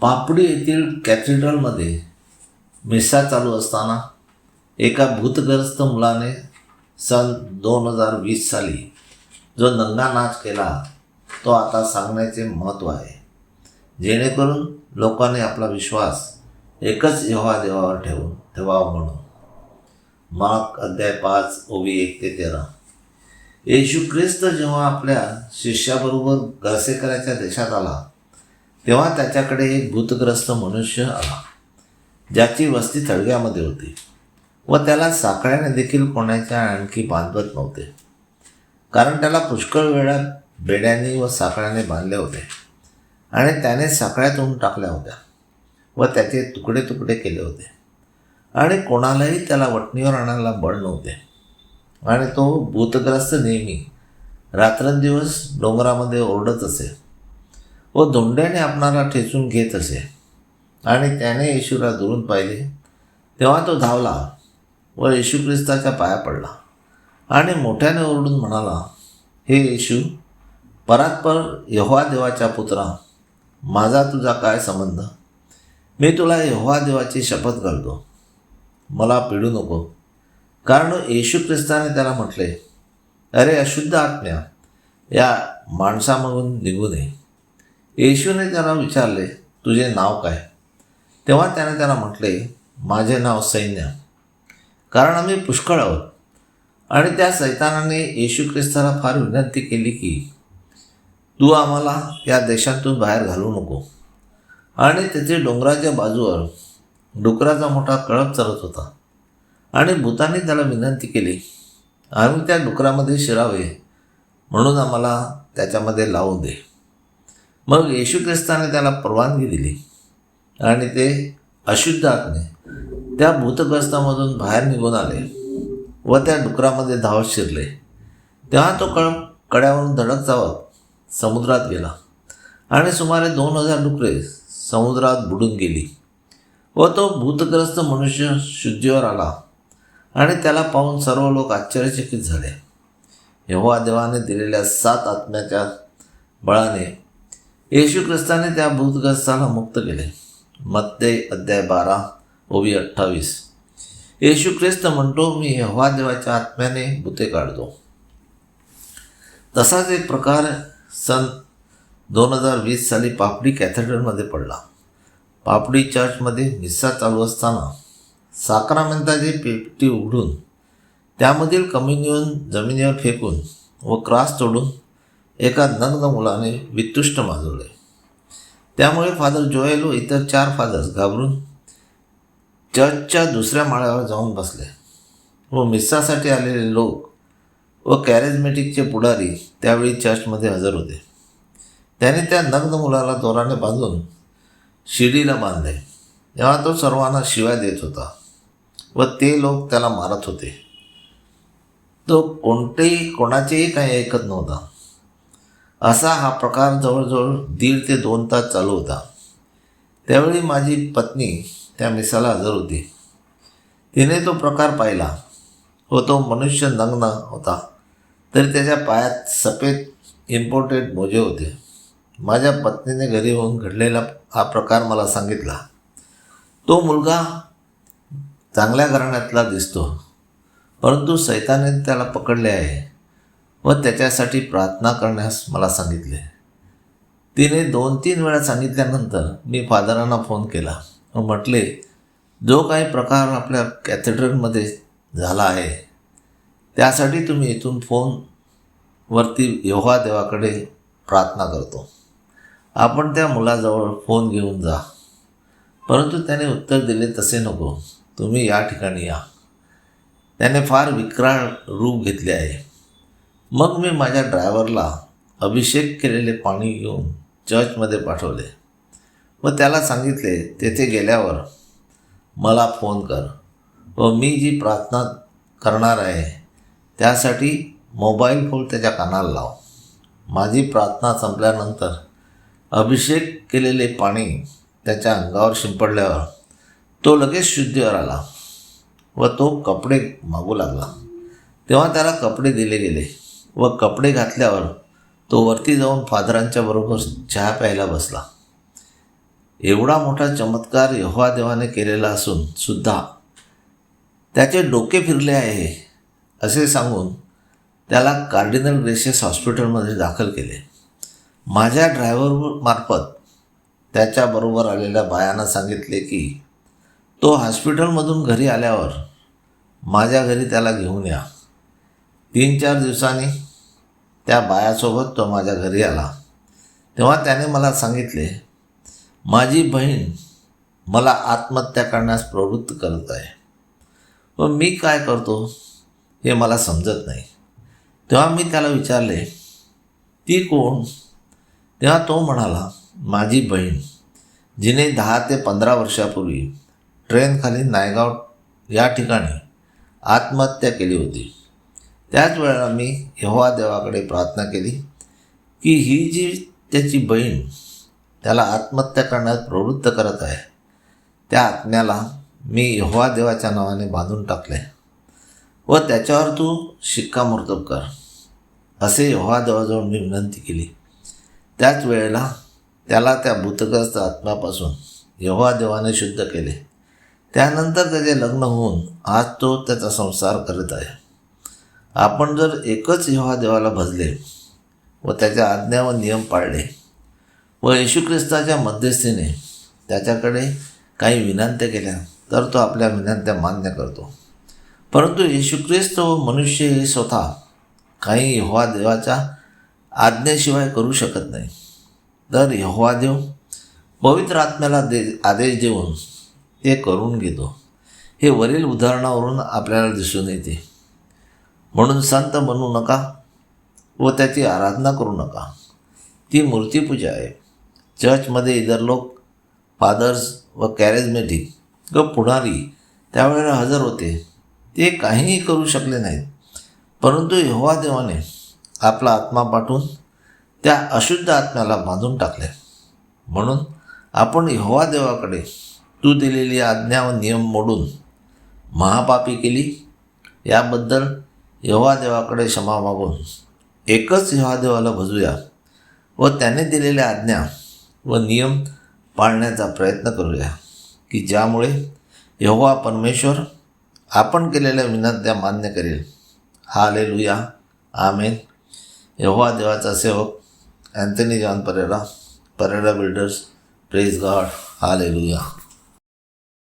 पापडी येथील कॅथेड्रलमध्ये मिसा चालू असताना एका भूतग्रस्त मुलाने सन दोन हजार वीस साली जो नंगा नाच केला तो आता सांगण्याचे महत्त्व आहे. जेणेकरून लोकांनी आपला विश्वास एकच यहोवा देवावर ठेवून ठेवावा म्हणून. मार्क अध्याय पाच ओवी एक ते तेरा. येशू ख्रिस्त जेव्हा आपल्या शिष्याबरोबर गरसेकराच्या देशात आला तेव्हा त्याच्याकडे एक भूतग्रस्त मनुष्य आला ज्याची वस्ती थडग्यामध्ये होती व त्याला साखळ्याने देखील कोणाच्या आणखी बांधवत नव्हते. कारण त्याला पुष्कळ वेळा बेड्यांनी व साखळ्याने बांधले होते आणि त्याने साखळ्यातून टाकल्या होत्या व त्याचे तुकडे तुकडे केले होते. आणि कोणालाही त्याला वटणीवर आणायला बळ नव्हते. आणि तो भूतग्रस्त नेहमी रात्रंदिवस डोंगरामध्ये ओरडत असे. व धोंड्याने आपणाला ठेचून घेत असे. आणि त्याने येशूला दुरून पाहिले. तेव्हा तो धावला व येशू ख्रिस्ताच्या पाया पडला. आणि मोठ्याने ओरडून म्हणाला हे येशू परात्पर यहोवा देवाच्या पुत्रा माझा तुझा काय संबंध? मी तुला यहोवा देवाची शपथ घालतो. मला पिडू नको. कारण येशू ख्रिस्ताने त्याला म्हटले अरे अशुद्ध आत्म्या या माणसामधून निघू नये. येशूने त्याला विचारले तुझे नाव काय? तेव्हा त्याने त्याला म्हटले माझे नाव सैन्य. कारण आम्ही पुष्कळ आहोत. आणि त्या सैतानाने येशू ख्रिस्ताला फार विनंती केली की तू आम्हाला या देशातून बाहेर घालू नको. आणि तेथे डोंगराच्या बाजूवर डुकराचा मोठा कळप चरत होता. आणि भूतांनी त्याला विनंती केली आम्ही त्या डुकरामध्ये शिरावे म्हणून आम्हाला त्याच्यामध्ये लावून दे. मग येशू ख्रिस्ताने त्याला परवानगी दिली आणि ते अशुद्ध आत्मे त्या भूतग्रस्तामधून बाहेर निघून आले व त्या डुकरामध्ये धावत शिरले. तेव्हा तो कळ कड्यावरून धडक जावत समुद्रात गेला आणि सुमारे दोन हजार डुकरे समुद्रात बुडून गेली व तो भूतग्रस्त मनुष्य शुद्धीवर आला आणि त्याला पाहून सर्व लोक आश्चर्यचकित झाले. यहोवा देवाने दिलेल्या सात आत्म्याच्या बळाने येशू ख्रिस्ताने त्या भूतग्रस्ताला मुक्त केले. मत्ते अध्याय बारा ओवी अठ्ठावीस. येशू ख्रिस्त म्हणतो मी हवा देवाच्या आत्म्याने भूते काढतो. तसाच एक प्रकार सन दोन हजार वीस साली पापडी कॅथेड्रलमध्ये पडला. पापडी चर्चमध्ये मिस्सा चालू असताना साक्रामेंताची पेटी उघडून त्यामधील कम्युनियन जमिनीवर फेकून व क्रॉस तोडून एका नग्न मुलाने वितुष्ट माजवले. त्यामुळे फादर जोएल व इतर चार फादर्स घाबरून चर्चच्या दुसऱ्या माळ्यावर जाऊन बसले. व मिस्सासाठी आलेले लोक व कॅरेजमेटिकचे पुढारी त्यावेळी चर्चमध्ये हजर होते. त्याने त्या नग्न मुलाला दोराने बांधून शिडीला बांधले. तेव्हा तो सर्वांना शिवाय देत होता व ते लोक त्याला मारत होते. तो कोणतेही कोणाचेही काही ऐकत नव्हता. असा हा प्रकार जवळजवळ दीड ते दोन तास चालू होता. त्यावेळी माझी पत्नी त्या मिसाला हजर होती. तिने तो प्रकार पाहिला. व तो मनुष्य नग्न होता. तरी त्याच्या पायात सफेद इम्पोर्टेड मोजे होते. माझ्या पत्नीने घरी होऊन घडलेला हा प्रकार मला सांगितला. तो मुलगा चांगल्या घराण्यातला दिसतो परंतु सैताने त्याला पकडले आहे. व त्याच्यासाठी प्रार्थना करण्यास मला सांगितले. तिने दोन तीन वेळा सांगितल्यानंतर मी फादरांना फोन केला व म्हटले जो काही प्रकार आपल्या कॅथेड्रलमध्ये झाला आहे त्यासाठी तुम्ही इथून फोनवरती योहा देवाकडे प्रार्थना करतो. आपण त्या मुलाजवळ फोन घेऊन जा. परंतु त्याने उत्तर दिले तसे नको तुम्ही या ठिकाणी या. त्याने फार विक्राळ रूप घेतले आहे. मग मी माझ्या ड्रायव्हरला अभिषेक केलेले पाणी घेऊन चर्चमध्ये पाठवले. व त्याला सांगितले तेथे गेल्यावर मला फोन कर. व मी जी प्रार्थना करणार आहे त्यासाठी मोबाईल फोन त्याच्या कानाला लाव. माझी प्रार्थना संपल्यानंतर अभिषेक केलेले पाणी त्याच्या अंगावर शिंपडल्यावर तो लगेच शुद्धीवर आला व तो कपडे मागू लागला. तेव्हा त्याला कपडे दिले गेले. व कपडे घातल्यावर तो वरती जाऊन फादरांच्या बरोबर चहा प्यायला बसला. एवढा मोठा चमत्कार यहोवा देवाने केलेला असून सुद्धा त्याचे डोके फिरले आहे असे सांगून त्याला कार्डिनल ग्रेशियस हॉस्पिटलमध्ये दाखल केले. माझ्या ड्रायव्हर मार्फत त्याच्याबरोबर आलेल्या बायानं सांगितले की तो हॉस्पिटलमधून घरी आल्यावर माझ्या घरी त्याला घेऊन या. तीन चार दिवसांनी त्या बायासोबत तो माझ्या घरी आला. तेव्हा त्याने मला सांगितले माझी बहीण मला आत्महत्या करण्यास प्रवृत्त करत आहे. व मी काय करतो हे मला समजत नाही. तेव्हा मी त्याला विचारले ती कोण? तेव्हा तो म्हणाला माझी बहीण जिने दहा ते पंधरा वर्षापूर्वी ट्रेनखाली नायगाव या ठिकाणी आत्महत्या केली होती. त्याच वेळेला मी यहोवा देवाकडे प्रार्थना केली की ही जी त्याची बहीण त्याला आत्महत्या करण्यात प्रवृत्त करत आहे त्या आत्म्याला मी यहोवा देवाच्या नावाने बांधून टाकले व त्याच्यावर तू शिक्कामोर्तब कर असे यहोवा देवाजवळ मी विनंती केली. त्याच वेळेला त्याला त्या भूतग्रस्त आत्म्यापासून यहोवा देवाने शुद्ध केले. त्यानंतर त्याचे लग्न होऊन आज तो त्याचा संसार करत आहे. आपण जर एकच यहोवा देवाला भजले व त्याच्या आज्ञा व नियम पाळले व येशू ख्रिस्ताच्या मध्यस्थीने त्याच्याकडे काही विनंत्या केल्या तर तो आपल्या विनंत्या मान्य करतो. परंतु येशू ख्रिस्त व मनुष्य हे स्वतः काही यहोवा देवाच्या आज्ञेशिवाय करू शकत नाही. तर यहोवा देव पवित्र आत्म्याला दे आदेश देऊन ते करून घेतो. हे वरील उदाहरणावरून आपल्याला दिसून येते. म्हणून संत बनू नका व त्याची आराधना करू नका. ती मूर्तीपूजा आहे. चर्चमध्ये इतर लोक फादर्स व कॅरेजमेटिक व पुढारी त्यावेळेला हजर होते. ते काहीही करू शकले नाहीत. परंतु यहोवा देवाने आपला आत्मा पाठवून त्या अशुद्ध आत्म्याला बांधून टाकले. म्हणून आपण यहोवा देवाकडे तू दिलेली आज्ञा व नियम मोडून महापापी केली. याबद्दल यहोवा देवाकडे क्षमा मागून एकच यहोवा भजूया व त्याने दिलेल्या आज्ञा व नियम पाळण्याचा प्रयत्न करूया की ज्यामुळे यहोवा परमेश्वर आपण केलेल्या विनंत्या मान्य करेल. हाले लुया आमेन. यहोवा देवाचा सेवक Anthony John Pereira Pereira builders praise God. Hallelujah